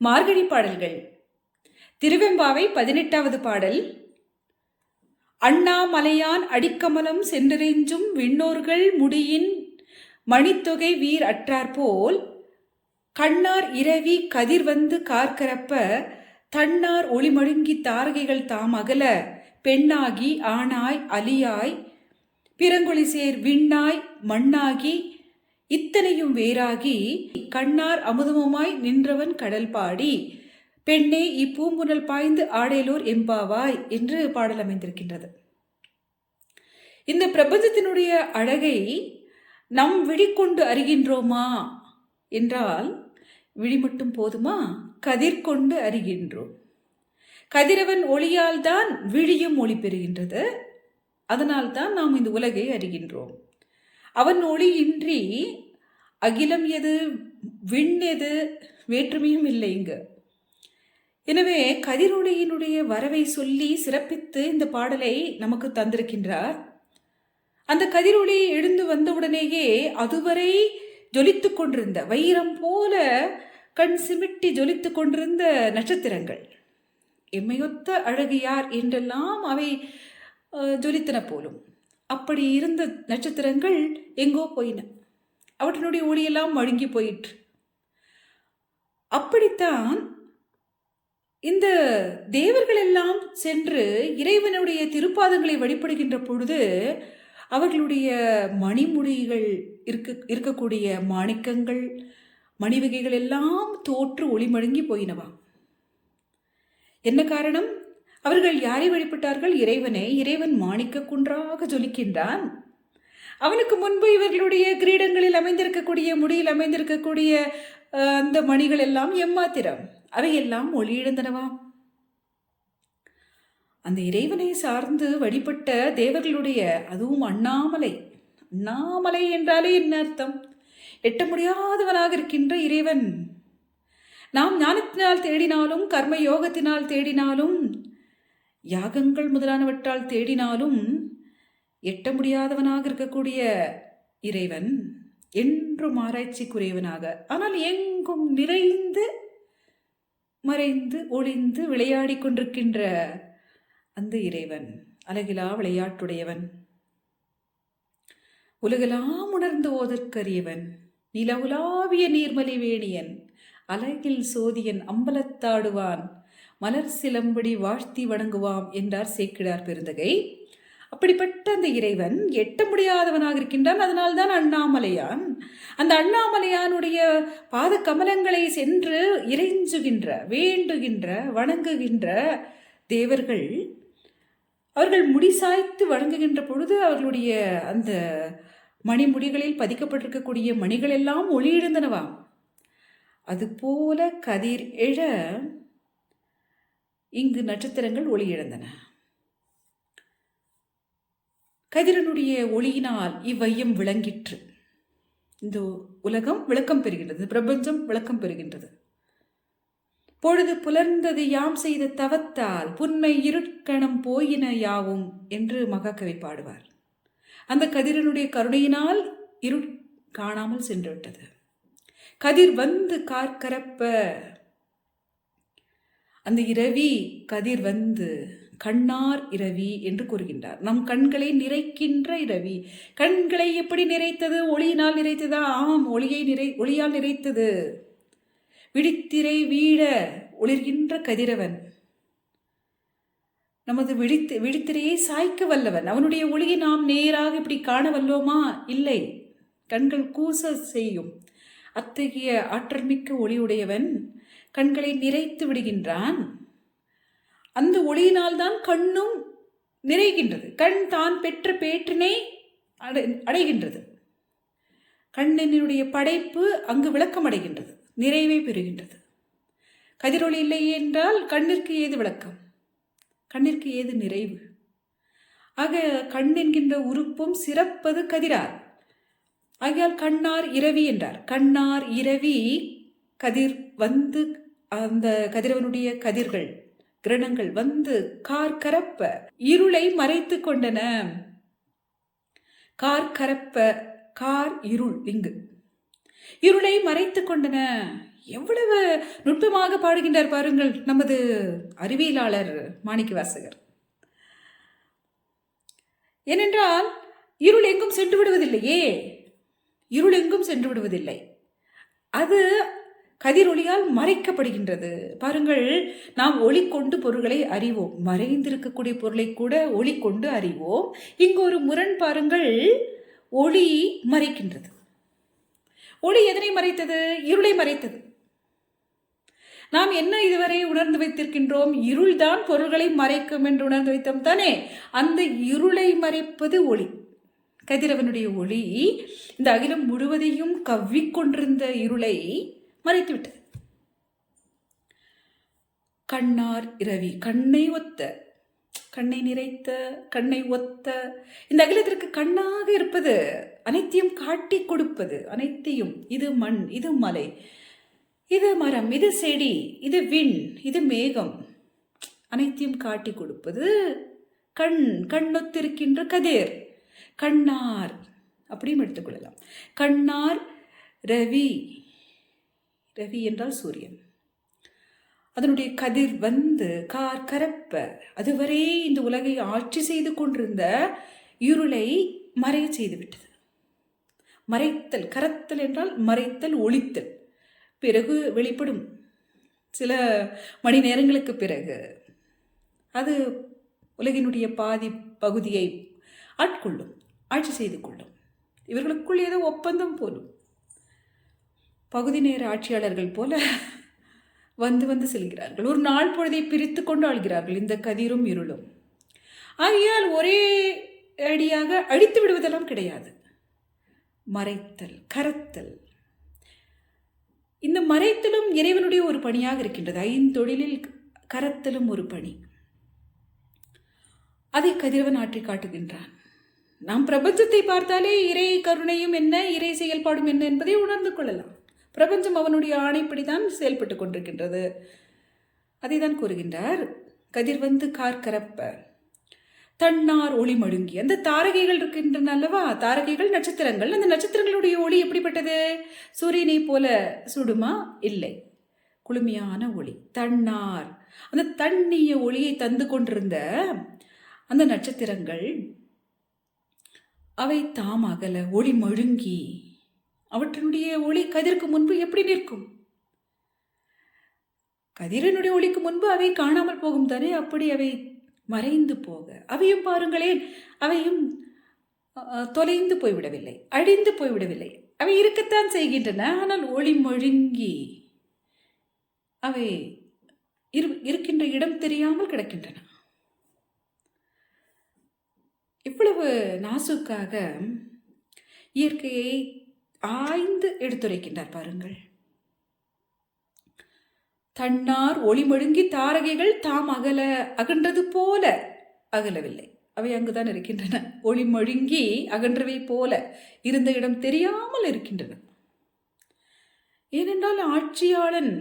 மார்கழி பாடல்கள். திருவெம்பாவை பதினெட்டாவது பாடல். அண்ணாமலையான் அடிக்கமலம் சென்றெறிஞ்சும் விண்ணோர்கள் முடியின் மணித்தொகை வீர் அற்றாற்போல் கண்ணார் இரவி கதிர் வந்து கார்கரப்ப தன்னார் ஒளிமழுங்கி தாரகைகள் தாம் அகல பெண்ணாகி ஆணாய் அலியாய் பிறங்கொழி சேர் விண்ணாய் மண்ணாகி இத்தனையும் வேறாகி கண்ணார் அமுதமுமாய் நின்றவன் கடல் பாடி. பெண்ணே இப்பூம்புணல் பாய்ந்து ஆடேலோர் எம்பாவாய் என்று பாடல் அமைந்திருக்கின்றது. இந்த பிரபஞ்சத்தினுடைய அழகை நம் விழிக்கொண்டு அறிகின்றோமா? என்றால் விழி மட்டும் போதுமா? கதிர் கொண்டு அறிகின்றோம். கதிரவன் ஒளியால் தான் விழியும் ஒளி பெறுகின்றது. அதனால் தான் நாம் இந்த உலகை அறிகின்றோம். அவன் ஒளியின்றி அகிலம் எது விண் எது வேற்றுமையும் இல்லை இங்கு. எனவே கதிரொளியினுடைய வரவை சொல்லி சிறப்பித்து இந்த பாடலை நமக்கு தந்திருக்கின்றார். அந்த கதிரொளி எழுந்து வந்தவுடனேயே அதுவரை ஜொலித்து கொண்டிருந்த வைரம் போல கண் சிமிட்டி ஜொலித்து கொண்டிருந்த நட்சத்திரங்கள். எம்மையொத்த அழகு யார் என்றெல்லாம் அவை ஜொலித்தன போலும். அப்படி இருந்த நட்சத்திரங்கள் எங்கோ போயின. அவற்றினுடைய ஒளியெல்லாம் மழுங்கி போயிற்று. அப்படித்தான் இந்த தேவர்கள் எல்லாம் சென்று இறைவனுடைய திருப்பாதங்களை வழிபடுகின்ற பொழுது அவர்களுடைய மணிமுடிகள் இருக்க இருக்கக்கூடிய மாணிக்கங்கள் மணிவகைகள் எல்லாம் தோற்று ஒளிமழுங்கி போயினவா? என்ன காரணம்? அவர்கள் யாரை வழிபட்டார்கள்? இறைவனை இறைவன் மாணிக்க குன்றாக ஜொலிக்கின்றான். அவனுக்கு முன்பு இவர்களுடைய கிரீடங்களில் அமைந்திருக்கக்கூடிய முடியில் அமைந்திருக்கக்கூடிய அந்த மணிகள் எல்லாம் எம்மாத்திரம். அவையெல்லாம் ஒளியிழந்தனவாம் அந்த இறைவனை சார்ந்து வழிபட்ட தேவர்களுடைய அதுவும் அண்ணாமலை. அண்ணாமலை என்றாலே என்ன அர்த்தம்? எட்ட முடியாதவனாக இருக்கின்ற இறைவன். நாம் ஞானத்தினால் தேடினாலும் கர்ம யோகத்தினால் தேடினாலும் யாகங்கள் முதலானவற்றால் தேடினாலும் எட்ட முடியாதவனாக இருக்கக்கூடிய இறைவன் என்றும் ஆராய்ச்சிக்குரியவனாக. ஆனால் எங்கும் நிறைந்து மறைந்து ஒளிந்து விளையாடிக் கொண்டிருக்கின்ற அந்த இறைவன் அழகிலா விளையாட்டுடையவன் உலகெல்லாம் உணர்ந்து ஓதற்கரியவன் நிலவுலாவிய நீர்மலி வேணியன் அழகில் சோதியன் அம்பலத்தாடுவான் மலர் சிலம்படி வாழ்த்தி வணங்குவாம் என்றார் சேக்கிடார் பெருந்தகை. அப்படிப்பட்ட அந்த இறைவன் எட்ட முடியாதவனாக இருக்கின்றான். அதனால்தான் அண்ணாமலையான். அந்த அண்ணாமலையானுடைய பாத கமலங்களை சென்று இறைஞ்சுகின்ற வேண்டுகின்ற வணங்குகின்ற தேவர்கள் அவர்கள் முடி சாய்த்து வணங்குகின்ற பொழுது அவர்களுடைய அந்த மணிமுடிகளில் பதிக்கப்பட்டிருக்கக்கூடிய மணிகள் எல்லாம் ஒளியிழந்தனவாம் அதுபோல கதிர் எழ இங்கு நட்சத்திரங்கள் ஒளியிழந்தன. கதிரனுடைய ஒளியினால் இவ்வையம் விளங்கிற்று. இந்த உலகம் விளக்கம் பெறுகின்றது பிரபஞ்சம் விளக்கம் பெறுகின்றது. பொழுது புலர்ந்தது யாம் செய்த தவத்தால் புன்மை இருட்கணம் போயின யாவும் என்று மகாகவி பாடுவார். அந்த கதிரனுடைய கருணையினால் இருட் காணாமல் சென்றுவிட்டது. கதிர் வந்து கார்கரப்ப. அந்த இரவி கதிர் வந்து கண்ணார் இரவி என்று கூறுகின்றார். நம் கண்களை நிறைக்கின்ற இரவி. கண்களை எப்படி நிறைத்தது? ஒளியினால் நிறைத்ததா? ஆம் ஒளியை நிறை ஒளியால் நிறைத்தது. விழித்திரை வீழ ஒளிர்கின்ற கதிரவன். நமது விழித்து விழித்திரையை சாய்க்க வல்லவன். அவனுடைய ஒளியை நாம் நேராக இப்படி காண வல்லோமா? இல்லை. கண்கள் கூச செய்யும். அத்தகைய ஆற்றல் மிக்க ஒளியுடையவன் கண்களை நிறைத்து விடுகின்றான். அந்த ஒளியினால் தான் கண்ணும் நிறைகின்றது. கண் தான் பெற்ற பேற்றினை அடை அடைகின்றது. கண்ணினுடைய படைப்பு அங்கு விளக்கம் அடைகின்றது நிறைவை பெறுகின்றது. கதிரொளி இல்லை என்றால் கண்ணிற்கு ஏது விளக்கம்? கண்ணிற்கு ஏது நிறைவு? ஆக கண் என்கின்ற உறுப்பும் சிறப்பது கதிரார் ஆகையால் கண்ணார் இரவி என்றார். கண்ணார் இரவி கதிர் வந்து அந்த கதிரவனுடைய கதிர்கள் கிரணங்கள் வந்து கார் கரப்ப இருளை மறைத்து கொண்டன. கார் கரப்ப கார் இருள் இங்கு. இருளை மறைத்து கொண்டன. எவ்வளவு நுட்பமாக பாடுகின்றார் பாருங்கள் நமது அறிவியலாளர் மாணிக்க வாசகர் ஏனென்றால் இருள் எங்கும் சென்று விடுவதில்லையே. இருள் எங்கும் சென்று விடுவதில்லை. அது கதிரொளியால் மறைக்கப்படுகின்றது. பாருங்கள் நாம் ஒளி கொண்டு பொருள்களை அறிவோம். மறைந்திருக்கக்கூடிய பொருளை கூட ஒளி கொண்டு அறிவோம். இங்கு ஒரு முரண் பாருங்கள் ஒளி மறைக்கின்றது. ஒளி எதனை மறைத்தது? இருளை மறைத்தது. நாம் என்ன இதுவரை உணர்ந்து வைத்திருக்கின்றோம்? இருள்தான் பொருள்களை மறைக்கும் என்று உணர்ந்து வைத்தோம் தானே. அந்த இருளை மறைப்பது ஒளி. கதிரவனுடைய ஒளி இந்த அகிலம் முழுவதையும் கவ்விக்கொண்டிருந்த இருளை மறைத்துவிட்டது கண்ணார் இரவி கண்ணை ஒத்த கண்ணை நிறைத்த கண்ணை ஒத்த. இந்த அகிலத்திற்கு கண்ணாக இருப்பது அனைத்தையும் காட்டி கொடுப்பது அனைத்தையும் இது மண் இது மலை இது மரம் இது செடி இது விண் இது மேகம் அனைத்தையும் காட்டி கொடுப்பது கண் கண்ணொத்திருக்கின்ற கதிர். கண்ணார் அப்படியும் எடுத்துக்கொள்ளலாம் கண்ணார் ரவி ரவி என்றால் சூரியன். அதனுடைய கதிர் வந்து கார் கரப்ப. அதுவரை இந்த உலகை ஆட்சி செய்து கொண்டிருந்த இருளை மறைய செய்துவிட்டது. மறைத்தல் கரத்தல் என்றால் மறைத்தல் ஒளித்தல் பிறகு வெளிப்படும் சில மணி நேரங்களுக்கு பிறகு அது உலகினுடைய பாதி பகுதியை ஆட்கொள்ளும் ஆட்சி செய்து கொள்ளும். இவர்களுக்குள் ஏதோ ஒப்பந்தம் போலும். பகுதி நேர ஆட்சியாளர்கள் போல வந்து வந்து செல்கிறார்கள். ஒரு நாள் பொழுதை பிரித்து கொண்டு ஆள்கிறார்கள் இந்த கதிரும் இருளும். ஆகையால் ஒரே அடியாக அழித்து விடுவதெல்லாம் கிடையாது. மறைத்தல் கரத்தல். இந்த மறைத்தலும் இறைவனுடைய ஒரு பணியாக இருக்கின்றது. ஐந்தொழிலில் கரத்தலும் ஒரு பணி. அதை கதிரவன் ஆற்றி காட்டுகின்றான். நாம் பிரபஞ்சத்தை பார்த்தாலே இறை கருணையும் என்ன இறை செயல்பாடும் என்ன என்பதை உணர்ந்து கொள்ளலாம். பிரபஞ்சம் அவனுடைய ஆணைப்படிதான் செயல்பட்டு கொண்டிருக்கின்றது. அதை தான் கூறுகின்றார் கதிர் வந்து கார்கரப்ப தன்னார் ஒளி மழுங்கி அந்த தாரகைகள் இருக்கின்றன அல்லவா? தாரகைகள் நட்சத்திரங்கள். அந்த நட்சத்திரங்களுடைய ஒளி எப்படிப்பட்டது? சூரியனை போல சுடுமா? இல்லை. குளுமையான ஒளி தன்னார். அந்த தண்ணிய ஒளியை தந்து கொண்டிருந்த அந்த நட்சத்திரங்கள் அவை தாமகல ஒளி மழுங்கி அவற்றினுடைய ஒளி கதிருக்கு முன்பு எப்படி நிற்கும்? கதிரனுடைய ஒளிக்கு முன்பு அவை காணாமல் போகும் தானே? அப்படி அவை மறைந்து போக. அவையும் பாருங்களேன் அவையும் தொலைந்து போய்விடவில்லை அழிந்து போய்விடவில்லை. அவை இருக்கத்தான் செய்கின்றன ஆனால் ஒளி மொழுங்கி அவை இரு இருக்கின்ற இடம் தெரியாமல் கிடக்கின்றன. இவ்வளவு நாசுக்காக இயற்கையை ஆய்ந்து எடுத்துரைக்கின்றார் பாருங்கள். தன்னார் ஒளிமழுங்கி தாரகைகள் தாம் அகல அகன்றது போல அகலவில்லை. அவை அங்குதான் இருக்கின்றன. ஒளிமழுங்கி அகன்றவை போல இருந்த இடம் தெரியாமல் இருக்கின்றன. ஏனென்றால் ஆட்சியாளன்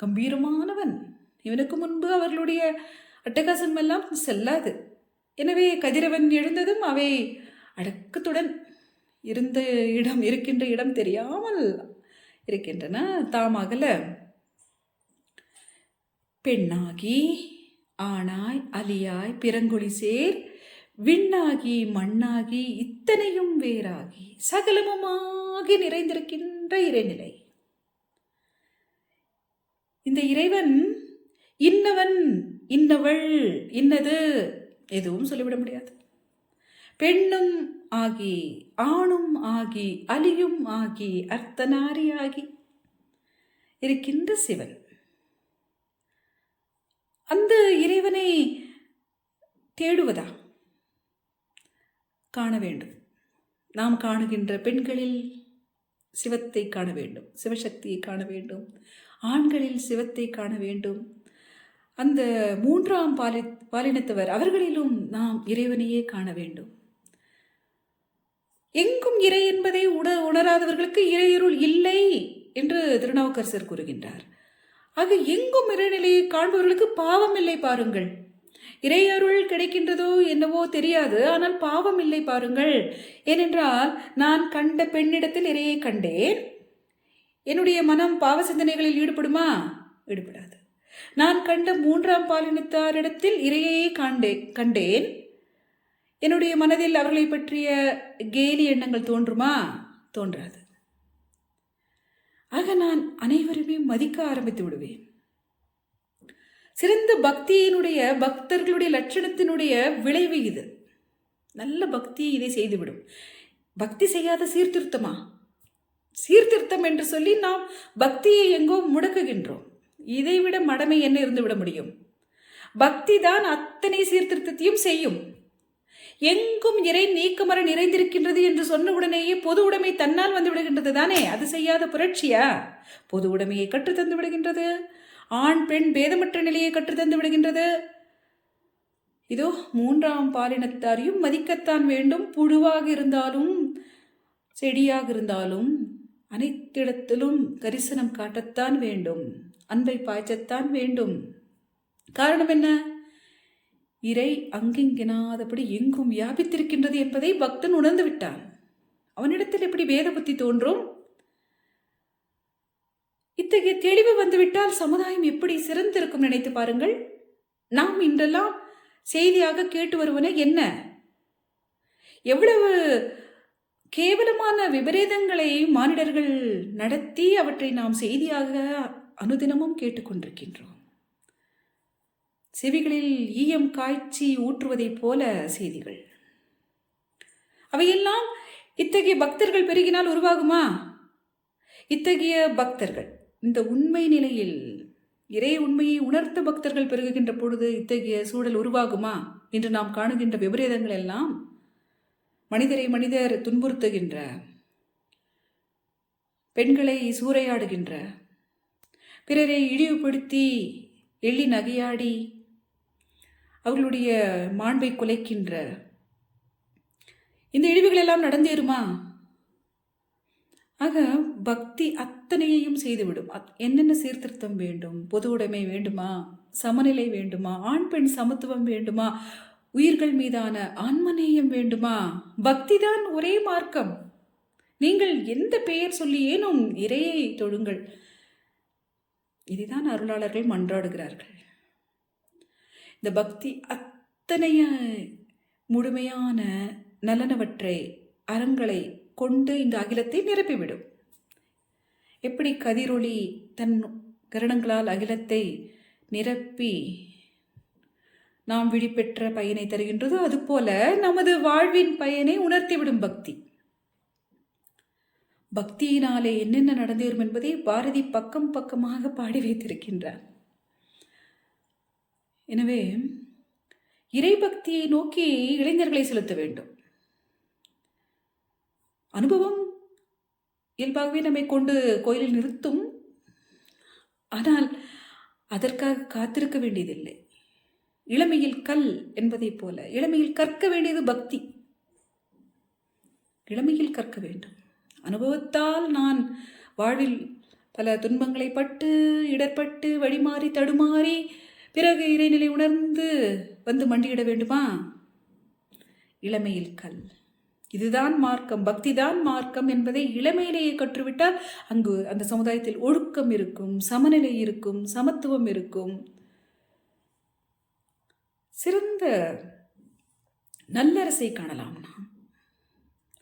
கம்பீரமானவன். இவனுக்கு முன்பு அவர்களுடைய அட்டகாசம் எல்லாம் செல்லாது. எனவே கதிரவன் எழுந்ததும் அவை அடக்கத்துடன் இருந்த இடம் இருக்கின்ற இடம் தெரியாமல் இருக்கின்றன. தாம் அகல பெண்ணாகி ஆணாய் அலியாய் பிறங்கொழி சேர் விண்ணாகி மண்ணாகி இத்தனையும் வேறாகி சகலமுமாகி நிறைந்திருக்கின்ற இறைநிலை. இந்த இறைவன் இன்னவன் இன்னவள் இன்னது எதுவும் சொல்லிவிட முடியாது. பெண்ணும் ஆகி ஆணும் ஆகி அலியும் ஆகி அர்த்தநாரி ஆகி இருக்கின்ற சிவன். அந்த இறைவனை தேடுவதா? காண வேண்டும். நாம் காணுகின்ற பெண்களில் சிவத்தை காண வேண்டும். சிவசக்தியை காண வேண்டும். ஆண்களில் சிவத்தை காண வேண்டும். அந்த மூன்றாம் பாலி பாலினத்தவர் அவர்களிலும் நாம் இறைவனையே காண வேண்டும். எங்கும் இறை என்பதை உண உணராதவர்களுக்கு இறையருள் இல்லை என்று திருநாவுக்கரசர் கூறுகின்றார். ஆக எங்கும் இறைநிலையை காண்பவர்களுக்கு பாவம் இல்லை பாருங்கள். இறையருள் கிடைக்கின்றதோ என்னவோ தெரியாது ஆனால் பாவம் இல்லை பாருங்கள். ஏனென்றால் நான் கண்ட பெண்ணிடத்தில் இறையை கண்டேன். என்னுடைய மனம் பாவ சிந்தனைகளில் ஈடுபடுமா? ஈடுபடாது. நான் கண்ட மூன்றாம் பாலினத்தாரிடத்தில் இறையையே காண்டே கண்டேன். என்னுடைய மனதில் அவர்களை பற்றிய கேலி எண்ணங்கள் தோன்றுமா? தோன்றாது. ஆக நான் அனைவருமே மதிக்க ஆரம்பித்து விடுவேன். சிறந்த பக்தியினுடைய பக்தர்களுடைய லட்சணத்தினுடைய விளைவு இது. நல்ல பக்தி இதை செய்துவிடும். பக்தி செய்யாத சீர்திருத்தமா? சீர்திருத்தம் என்று சொல்லி நாம் பக்தியை எங்கோ முடக்குகின்றோம். இதைவிட மடமை என்ன இருந்து விட முடியும்? பக்தி தான் அத்தனை சீர்திருத்தத்தையும் செய்யும். எங்கும் இறை நீக்கமர நிறைந்திருக்கின்றது என்று சொன்ன உடனேயே பொது உடைமை தன்னால் வந்து விடுகின்றது தானே? அது செய்யாத புரட்சியா? பொது உடைமையை கற்றுத்தந்து விடுகின்றது. ஆண் பெண் பேதமற்ற நிலையை கற்றுத்தந்து விடுகின்றது. இதோ மூன்றாம் பாலினத்தாரையும் மதிக்கத்தான் வேண்டும். புழுவாக இருந்தாலும் செடியாக இருந்தாலும் அனைத்திடத்திலும் கரிசனம் காட்டத்தான் வேண்டும். அன்பை பாய்ச்சத்தான் வேண்டும். காரணம் என்ன? இறை அங்கெங்கெனாதபடி எங்கும் வியாபித்திருக்கின்றது என்பதை பக்தன் உணர்ந்து விட்டான். அவனிடத்தில் எப்படி வேத புத்தி தோன்றும்? இத்தகைய தெளிவு வந்துவிட்டால் சமுதாயம் எப்படி சிறந்திருக்கும் நினைத்து பாருங்கள். நாம் இன்றெல்லாம் செய்தியாக கேட்டு வருவன என்ன? எவ்வளவு கேவலமான விபரீதங்களை மானிடர்கள் நடத்தி அவற்றை நாம் செய்தியாக அனுதினமும் கேட்டுக்கொண்டிருக்கின்றோம் செவிகளில் ஈயம் காய்ச்சி ஊற்றுவதைப் போல செய்திகள். அவையெல்லாம் இத்தகைய பக்தர்கள் பெருகினால் உருவாகுமா? இத்தகைய பக்தர்கள் இந்த உண்மை நிலையில் இறை உண்மையை உணர்த்த பக்தர்கள் பெருகுகின்ற பொழுது இத்தகைய சூழல் உருவாகுமா? என்று நாம் காணுகின்ற விபரீதங்கள் எல்லாம் மனிதரை மனிதர் துன்புறுத்துகின்ற பெண்களை சூறையாடுகின்ற பிறரை இழிவுபடுத்தி எள்ளி நகையாடி அவர்களுடைய மாண்பை குலைக்கின்ற. இந்த இழிவுகள் எல்லாம் நடந்தேறுமா? ஆக பக்தி அத்தனையையும் செய்துவிடும். அத்- என்னென்ன சீர்திருத்தம் வேண்டும்? பொது உடைமை வேண்டுமா? சமநிலை வேண்டுமா? ஆண் பெண் சமத்துவம் வேண்டுமா? உயிர்கள் மீதான ஆன்மநேயம் வேண்டுமா? பக்திதான் ஒரே மார்க்கம். நீங்கள் எந்த பெயர் சொல்லி ஏனும் இறையை தொழுங்கள். இதுதான் அருளாளர்கள் மன்றாடுகிறார்கள். இந்த பக்தி அத்தனைய முழுமையான நலனவற்றை அறங்களை கொண்டு இந்த அகிலத்தை நிரப்பிவிடும். எப்படி கதிரொளி தன் கரணங்களால் அகிலத்தை நிரப்பி நாம் விழிப்பெற்ற பயனை தருகின்றதோ அதுபோல நமது வாழ்வின் பயனை உணர்த்திவிடும் பக்தி. பக்தியினாலே என்னென்ன நடந்தேறும் என்பதை பாரதி பக்கம் பக்கமாக பாடி வைத்திருக்கின்றார். எனவே இறைபக்தியை நோக்கி இளைஞர்களை செலுத்த வேண்டும். அனுபவம் இயல்பாகவே நம்மை கொண்டு கோயிலில் நிறுத்தும். ஆனால் அதற்காக காத்திருக்க வேண்டியதில்லை. இளமையில் கல் என்பதைப் போல இளமையில் கற்க வேண்டியது பக்தி. இளமையில் கற்க வேண்டும். அனுபவத்தால் நான் வாழ்வில் பல துன்பங்களை பட்டு இடர்பட்டு வழிமாறி தடுமாறி பிறகு இறைநிலை உணர்ந்து வந்து மண்டியிட வேண்டுமா? இளமையில் கல். இதுதான் மார்க்கம். பக்திதான் மார்க்கம் என்பதை இளமையிலேயே கற்றுவிட்டால் அங்கு அந்த சமுதாயத்தில் ஒழுக்கம் இருக்கும் சமநிலை இருக்கும் சமத்துவம் இருக்கும். சிறந்த நல்லரசை காணலாம் நாம்.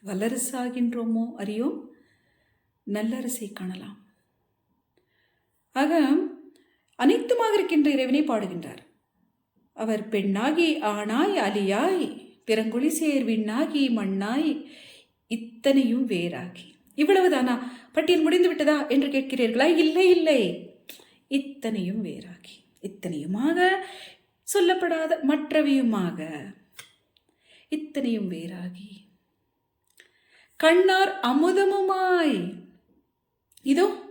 வல்லரசாகின்றோமோ அறியோம்? நல்லரசை காணலாம். ஆக அனைத்துமாக இருக்கின்ற இறைவனை பாடுகின்றார். அவர் பெண்ணாகி ஆணாய் அலியாய் பிறங்குழி சேர் விண்ணாகி மண்ணாய் இத்தனையும் வேறாகி. இவ்வளவுதானா? பட்டியல் முடிந்து விட்டதா என்று கேட்கிறீர்களா? இல்லை இல்லை. இத்தனையும் வேறாகி. இத்தனையுமாக சொல்லப்படாத மற்றவையுமாக இத்தனையும் வேறாகி. கண்ணார் அமுதமுமாய். இதோ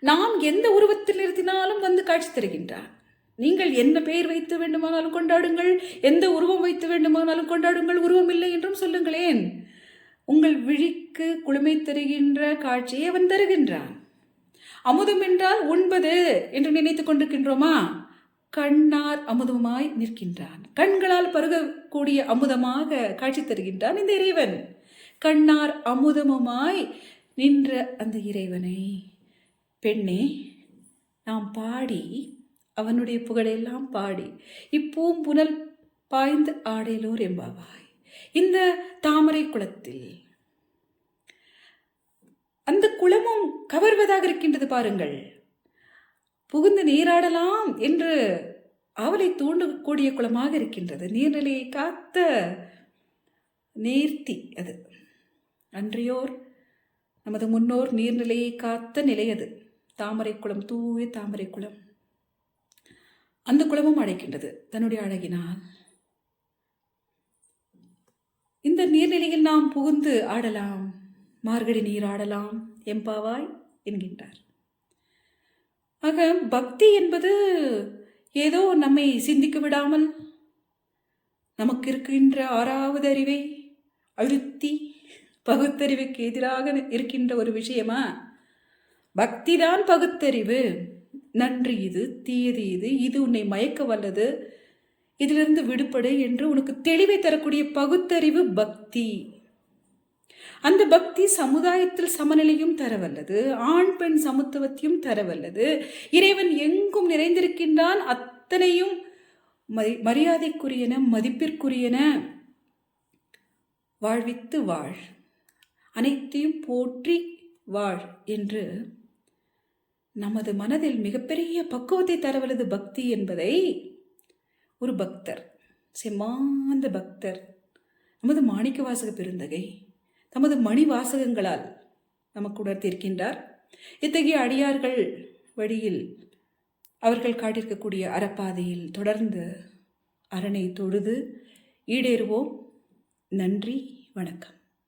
நாம் எந்த உருவத்தில் நிறுத்தினாலும் வந்து காட்சி தருகின்றார். நீங்கள் என்ன பெயர் வைத்து வேண்டுமானாலும் கொண்டாடுங்கள் எந்த உருவம் வைத்து வேண்டுமானாலும் கொண்டாடுங்கள் உருவம் இல்லை என்றும் சொல்லுங்களேன். உங்கள் விழிக்கு குளுமை தருகின்ற காட்சியை அவன் தருகின்றான். அமுதம் என்றால் உண்பது என்று நினைத்துக் கொண்டிருக்கின்றோமா? கண்ணார் அமுதமாய் நிற்கின்றான். கண்களால் பருகக்கூடிய அமுதமாக காட்சி தருகின்றான் இந்த இறைவன். கண்ணார் அமுதமுமாய் நின்ற அந்த இறைவனை. பெண்ணே நாம் பாடி அவனுடைய புகழையெல்லாம் பாடி இப்பூம்புனல் பாய்ந்து ஆடேலோர் எம்பாவாய் இந்த தாமரை குளத்தில் அந்த குளமும் கவர்வதாக இருக்கின்றது பாருங்கள். புகுந்து நீராடலாம் என்று அவளை தூண்டக்கூடிய குளமாக இருக்கின்றது. நீர்நிலையை காத்த நேர்த்தி அது. அன்றையோர் நமது முன்னோர் நீர்நிலையை காத்த நிலை அது. தாமரை குளம் தூய தாமரை குளம். அந்த குளமும் அழைக்கின்றது தன்னுடைய அழகினால். இந்த நீர்நிலையில் நாம் புகுந்து ஆடலாம். மார்கழி நீர் ஆடலாம் எம்பாவாய் என்கின்றார். ஆக பக்தி என்பது ஏதோ நம்மை சிந்திக்க விடாமல் நமக்கு இருக்கின்ற ஆறாவது அறிவை அழுத்தி பகுத்தறிவுக்கு எதிராக இருக்கின்ற ஒரு விஷயமா? பக்திதான் பகுத்தறிவு. நன்றி இது தீயது இது இது உன்னை மயக்க வல்லது. இதிலிருந்து விடுபடு என்று உனக்கு தெளிவை தரக்கூடிய பகுத்தறிவு பக்தி. அந்த பக்தி சமுதாயத்தில் சமநிலையும் தரவல்லது. ஆண் பெண் சமத்துவத்தையும் தரவல்லது. இறைவன் எங்கும் நிறைந்திருக்கின்றான். அத்தனையும் மரியாதைக்குரியன மதிப்பிற்குரியன. வாழ்வித்து வாழ். அனைத்தையும் போற்றி வாழ் என்று நமது மனதில் மிகப்பெரிய பக்குவத்தை தரவலது பக்தி என்பதை ஒரு பக்தர் செம்மாந்த பக்தர் நமது மாணிக்க வாசக பெருந்தகை தமது மணி வாசகங்களால் நமக்கு உணர்த்தியிருக்கின்றார். இத்தகைய அடியார்கள் வழியில் அவர்கள் காட்டியிருக்கக்கூடிய அறப்பாதையில் தொடர்ந்து அரணை தொழுது ஈடேறுவோம். நன்றி வணக்கம்.